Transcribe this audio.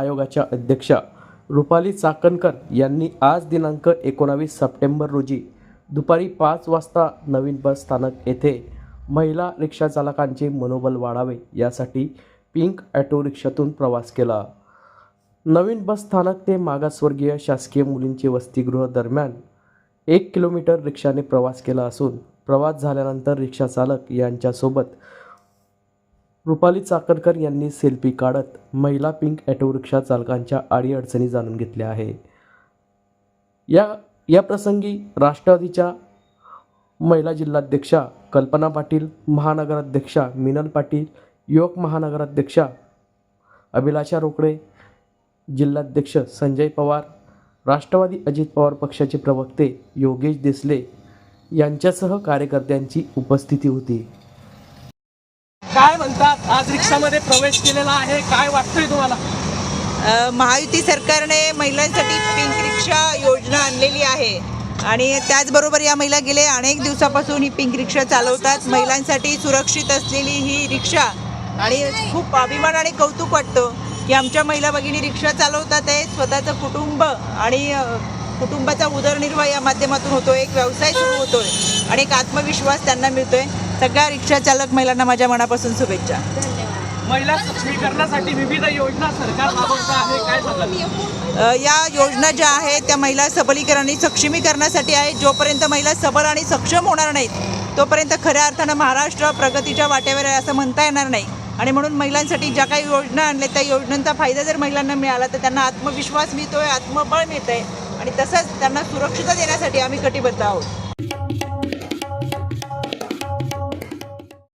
आयोगाच्या अध्यक्षा रुपाली चाकणकर यांनी आज दिनांक एकोणावीस सप्टेंबर रोजी दुपारी पाच वाजता नवीन बस स्थानक येथे महिला रिक्षा चालकांचे मनोबल वाढावे यासाठी पिंक ॲटो रिक्षातून प्रवास केला. नवीन बस स्थानक ते मागासवर्गीय शासकीय मुलींचे वसतिगृह दरम्यान एक किलोमीटर रिक्षाने प्रवास केला असून प्रवास झाल्यानंतर रिक्षा चालक यांच्यासोबत रुपाली चाकणकर यांनी सेल्फी काढत महिला पिंक ॲटो रिक्षा चालकांच्या अडीअडचणी जाणून घेतल्या आहे. या या प्रसंगी राष्ट्रवादीच्या महिला जिल्हाध्यक्षा कल्पना पाटील महानगराध्यक्षा मिनल पाटील युवक महानगराध्यक्षा अभिलाषा रोकडे जिल्हाध्यक्ष संजय पवार राष्ट्रवादी अजित पवार पक्षाचे प्रवक्ते योगेश देसले यांच्यासह कार्यकर्त्यांची उपस्थिती होती. काय आज रिक्षामध्ये प्रवेश केलेला आहे. काय वाटतंय तुम्हाला? महायुती सरकारने महिलांसाठी पिंक रिक्षा योजना आणलेली आहे. आणि त्याचबरोबर या महिला गेले अनेक दिवसापासून ही पिंक रिक्षा चालवतात. महिलांसाठी सुरक्षित असलेली ही रिक्षा. आणि खूप अभिमान आणि कौतुक वाटतं की आमच्या महिला भगिनी रिक्षा चालवतात आहे. स्वतःचं कुटुंब आणि कुटुंबाचा उदरनिर्वाह या माध्यमातून होतो एक व्यवसाय सुरू होतोय. आणि एक आत्मविश्वास त्यांना मिळतोय. सगळ्या रिक्षा चालक महिलांना माझ्या मनापासून शुभेच्छा. महिला सक्षमीकरणासाठी विविध योजना सरकार राबवत आहे काय सांगाल? या योजना ज्या आहेत त्या महिला सबलीकरण आणि सक्षमीकरणासाठी आहेत. जोपर्यंत महिला सबल आणि सक्षम होणार नाहीत तोपर्यंत खऱ्या अर्थानं महाराष्ट्र प्रगतीच्या वाटेवर आहे असं म्हणता येणार नाही. आणि म्हणून महिलांसाठी ज्या काही योजना आणल्या त्या योजनांचा फायदा जर महिलांना मिळाला तर त्यांना आत्मविश्वास मिळतोय आत्मबळ मिळतंय. आणि तसंच त्यांना सुरक्षितता देण्यासाठी आम्ही कटिबद्ध आहोत.